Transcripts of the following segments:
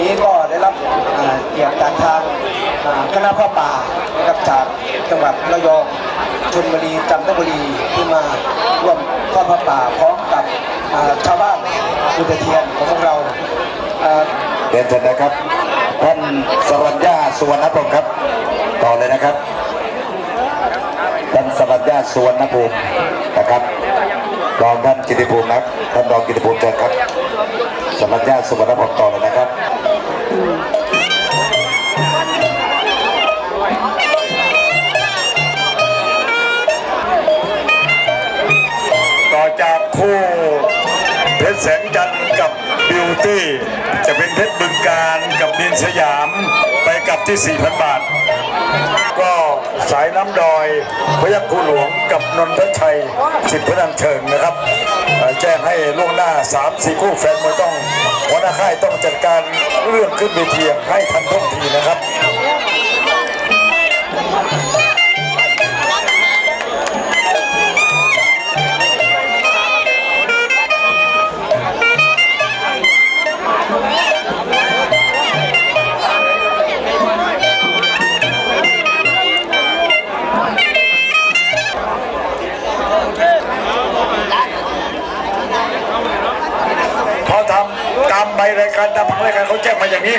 นี้ก็ได้รับเกียรติจากทางคณะพ่อป่าจากจังหวัดระยองชนบุรีจันทบุรีที่มาร่วมทอดพ่อป่าพร้อมกับชาวบ้านอุตเทียนของพวกเราเรียนเสร็จนะครับท่านสวัญญาสุวรรณภูมิครับ ต่อเลยนะครับท่านสวัญญาสุวรรณภูมินะครับรองท่านกิติภูมิครับท่านรองกิติภูมิเชิญครับสวัญญาสุวรรณภูมิต่อเล จะเป็นเพชรบึงการกับนินสยามไปกลับที่ 4,000 บาท ก็สายน้ำดอยพยัคฆ์คูหลวงกับนนทชัยสิทธิพนันเชิงนะครับ แจ้งให้ล่วงหน้า 3-4 คู่แฟนมวยต้องหัวหน้าค่ายต้องจัดการเรื่องขึ้นเวทีให้ทันท่วงทีนะครับ รายการตามผังรายการเขาแจ้งมาอย่างนี้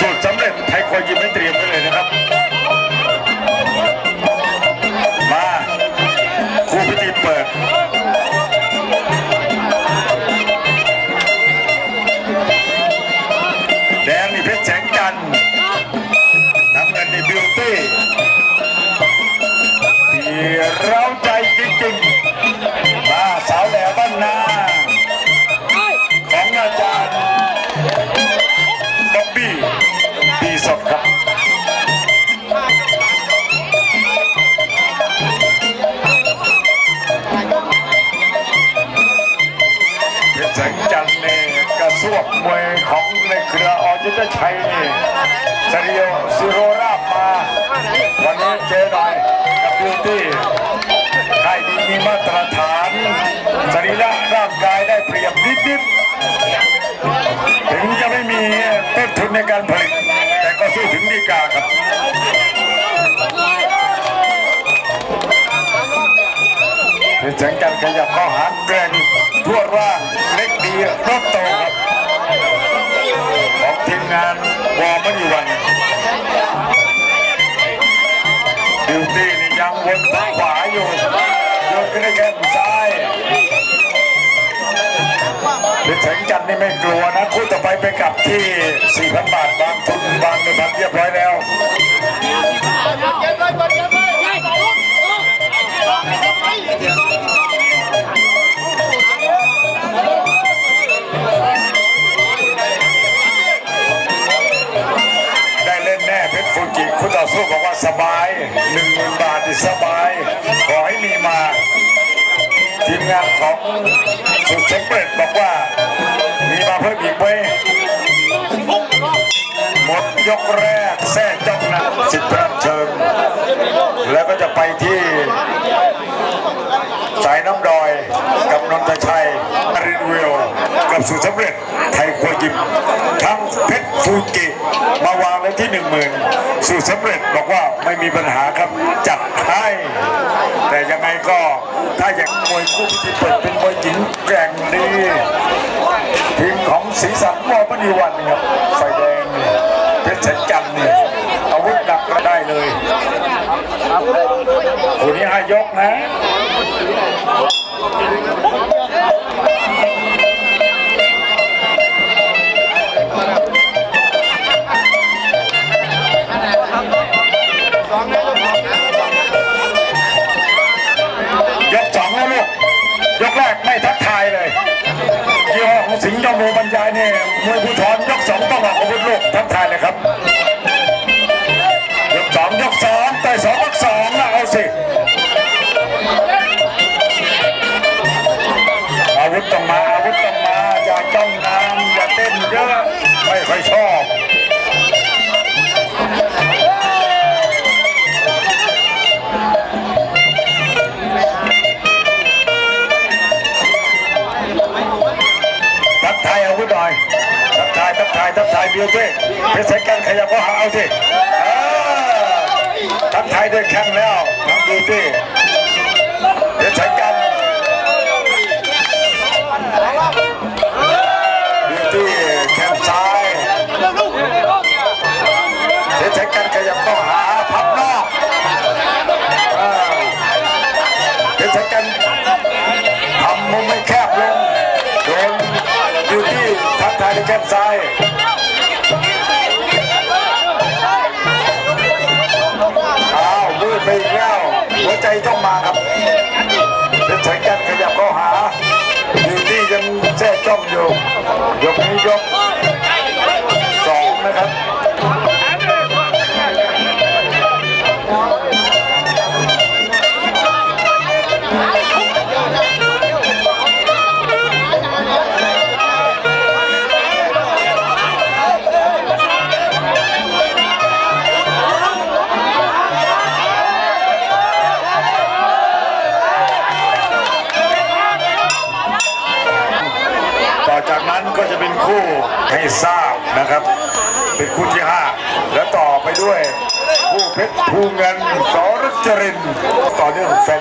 สูตรสำเร็จไทยคอยยิมให้เตรียมไว้เลยนะครับ ในเครืออยุทธชัยนี่สริโอซิโรราบมา วันนี้เจอหน่อยกับบิวตี้ค่ายดีมีมาตรฐานสรีระร่างกายได้เปรียบนิดๆถึงจะไม่มีต้นทุนในการผลิต แต่ก็สู้ถึงดีกาครับเพชรแสงจันทร์ขยับเข้าหาแกร่งทั่วร่างเล็กดีรถโตครับ วอร์มณีวันดิวตี้นี่ยังวนทางขวาอยู่โยนขึ้นได้แค่ซ้ายเพชรแสงจันนี่ไม่กลัวนะคู่ต่อไปไปกลับที่4,000บาทบางทุนบางเงินพันเรียบร้อยแล้ว นนทชัยอารินเวลกับสูตรสำเร็จไทยครัวยิมทั้งเพชรฟูจิมาวางไว้ที่หนึ่งหมื่นสูตรสำเร็จบอกว่าไม่มีปัญหาครับจัดให้แต่ยังไงก็ถ้าอยากมวยคู่พิธีเปิดเป็นมวยหญิงแกร่งดีทีมของศรีสันวอมณีวันครับไฟแดงนี่เพชรแสนจันทร์นี่อาวุธหนักก็ได้เลยคู่นี้ห้ยกนะ ยกสองต้อาวุธลูกทักทายเลยครับยกสองยกสองแต่สองยกสองนะเอาสิอาวุธต้องมาอาวุธต้องมาอย่าจ้องนานอย่าเต้นเยอะไม่ค่อยชอบทักทายอาวุธหน่อยายทับทายทับทายเบียวด้วยเพชสายกันขยับก็หาเอาสิทับทายด้วยแข้งแล้วทำดูดิ ทักทายในแข้งซ้ายอ้าวมืดไปอีกแล้วหัวใจต้องมาครับจะใช้กันขยับเข้าหาอยู่ที่ยังแท้จ้องอยู่ยกนี้ยก เพชรภูเงินสรจรินทร์ต่อเนื่องแฟน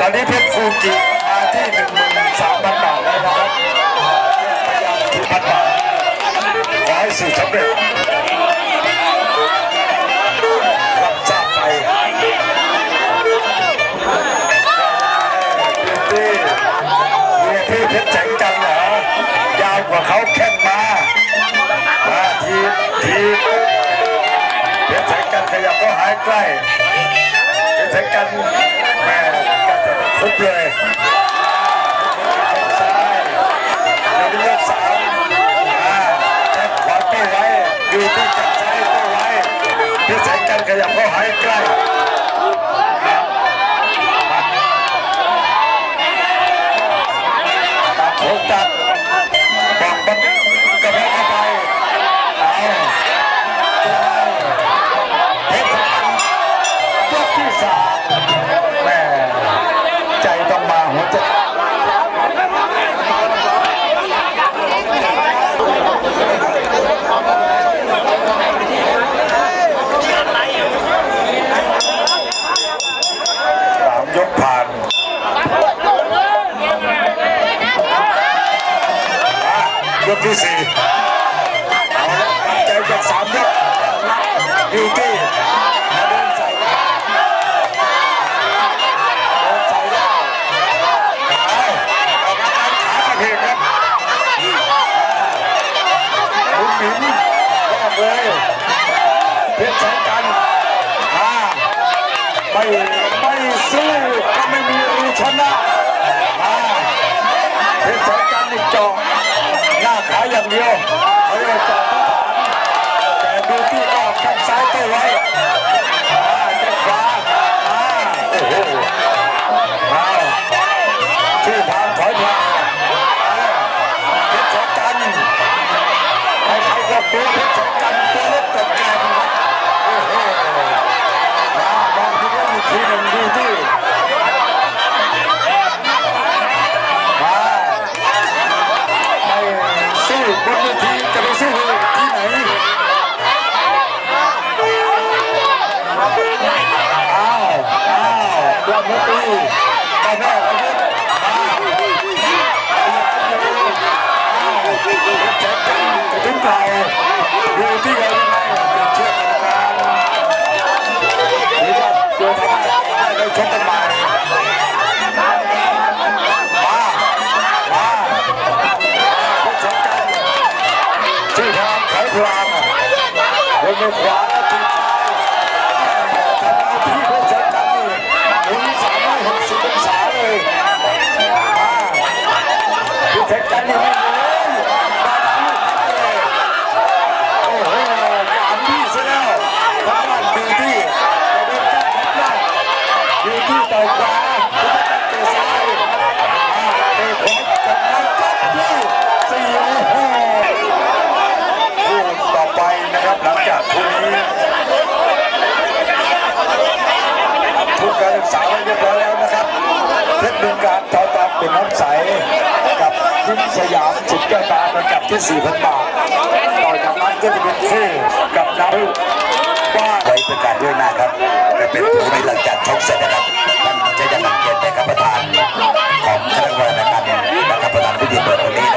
ตอนนี้เพชรฟูจิมาที่หนึ่งหมื่นสามพันบาทแล้วนะครับพยายามที่พันบาทขอให้สู่สำเร็จรับทราบไปที่ที่เพชรแสงจันเหรอยาวกว่าเขาแข่งมามาทีทีเพชรแสงจันขยับก็หายใกล้เพชรแสงจัน ตั ยกที่สี่เอาละใจจากสามยกบิวตี้มาเดินใส่ได้เดินใส่ได้เอาออกมาตามขากระเพกครับคุณหมินรอบเลยเพชรแสงจันมาไม่ไม่สู้ก็ไม่มีรูชนะมา เพชรแสงจันทร์นี่จอหน้าขาอย่างเดียวเขาเรียกจาะที่ฐานแต่ดูที่ออกข้างซ้ายเตัวไว้ เก่าดูที่ไหนยังไงเปลี่ยนเชือกกรรมการดูอทำให้ได้ชกกันใหม่มามามาผู้ชมกันชื่ทางไขพลางอะบนมือขวา เพชรบึงการทอตามเป็นน้ำใสกับทิมสยามจุดแก้วตาเป็นกับที่ 4,000 บาท ต่อจากนั้นก็จะเป็นคู่กับนาวว่าไว้ประกาศด้วยหน้าครับจะเป็นผู้ในหลังจากชกเสร็จนะครับท่านจะยังสังเกตนะครับประธานของคณะกรรมการนะครับประธานพิธีเปิดวันนี้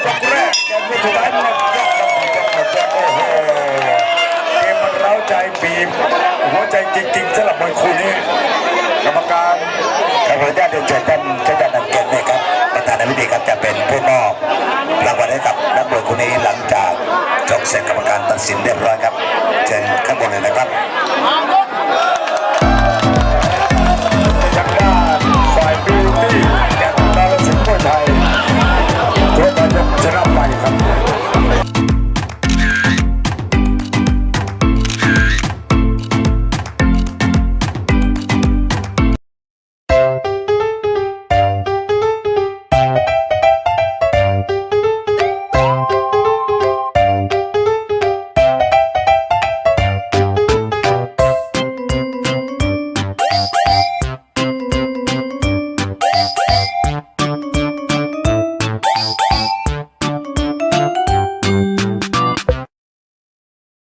ยวตั้งแต่ยกแรกแกไม่สุดท้ายมันยกครับยกครับโอ้โหเกมมันเร้าใจบีบหัวใจจริงๆสำหรับมวยคู่นี้กรรมการขออนุญาตเรียนเชิญท่านเจ้าหน้าที่เกียรตินะครับประธานพิธีครับจะเป็นผู้มอบรางวัลให้กับนักมวยคนนี้หลังจากจบเสร็จกรรมการตัดสินเรียบร้อยครับเชิญข้างบนเลยนะครับ